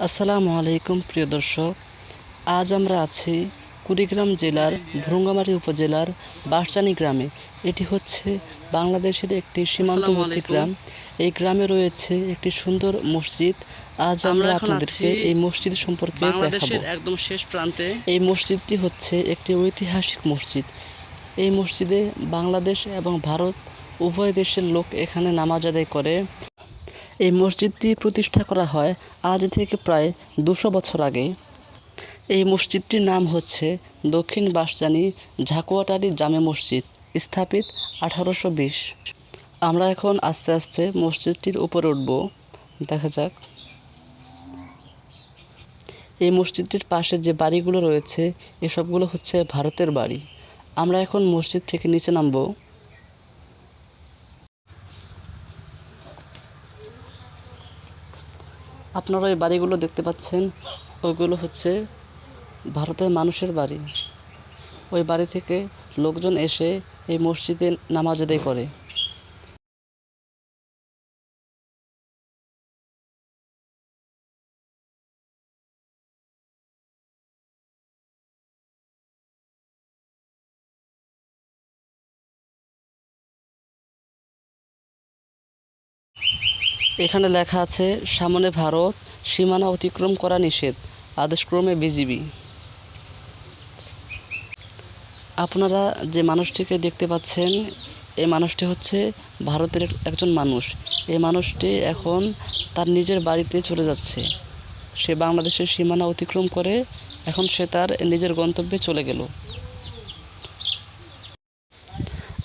আসসালামু আলাইকুম প্রিয় দর্শক। আজ আমরা আছি কুড়িগ্রাম জেলার ভ্রুঙ্গামারী উপজেলার বাঁশচানি গ্রামে। এটি হচ্ছে বাংলাদেশের একটি সীমান্তবর্তী গ্রাম। এই গ্রামে রয়েছে একটি সুন্দর মসজিদ। আজ আমরা আমরা আপনাদেরকে এই মসজিদ সম্পর্কে দেখাবো। একদম শেষ প্রান্তে। এই মসজিদটি হচ্ছে একটি ঐতিহাসিক মসজিদ। এই মসজিদে বাংলাদেশ এবং ভারত উভয় দেশের লোক এখানে নামাজ আদায় করে। এই মসজিদটি প্রতিষ্ঠা করা হয় আজ থেকে প্রায় দুশো বছর আগে। এই মসজিদটির নাম হচ্ছে দক্ষিণ বাঁশজানি ঝাকুয়াটারি জামে মসজিদ, স্থাপিত আঠারোশো বিশ। আমরা এখন আস্তে আস্তে মসজিদটির উপরে উঠব। দেখা যাক। এই মসজিদটির পাশে যে বাড়িগুলো রয়েছে, এসবগুলো হচ্ছে ভারতের বাড়ি। আমরা এখন মসজিদ থেকে নিচে নামবো। আপনারা এই বাড়িগুলো দেখতে পাচ্ছেন, ওইগুলো হচ্ছে ভারতের মানুষের বাড়ি। ওই বাড়ি থেকে লোকজন এসে এই মসজিদে নামাজ আদায় করে। এখানে লেখা আছে, সামনে ভারত, সীমানা অতিক্রম করা নিষেধ, আদেশক্রমে বিজিবি। আপনারা যে মানুষটিকে দেখতে পাচ্ছেন, এই মানুষটি হচ্ছে ভারতের একজন মানুষ। এই মানুষটি এখন তার নিজের বাড়িতে চলে যাচ্ছে। সে বাংলাদেশের সীমানা অতিক্রম করে, এখন সে তার নিজের গন্তব্যে চলে গেল।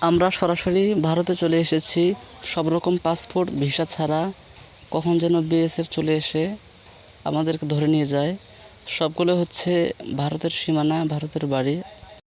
আমরা সরাসরি ভারতে চলে এসেছি। সব রকম পাসপোর্ট ভিসা ছাড়া কখন যেন বিএসএফ চলে এসে আমাদেরকে ধরে নিয়ে যায়। সবগুলো হচ্ছে ভারতের সীমানা, ভারতের বাড়ি।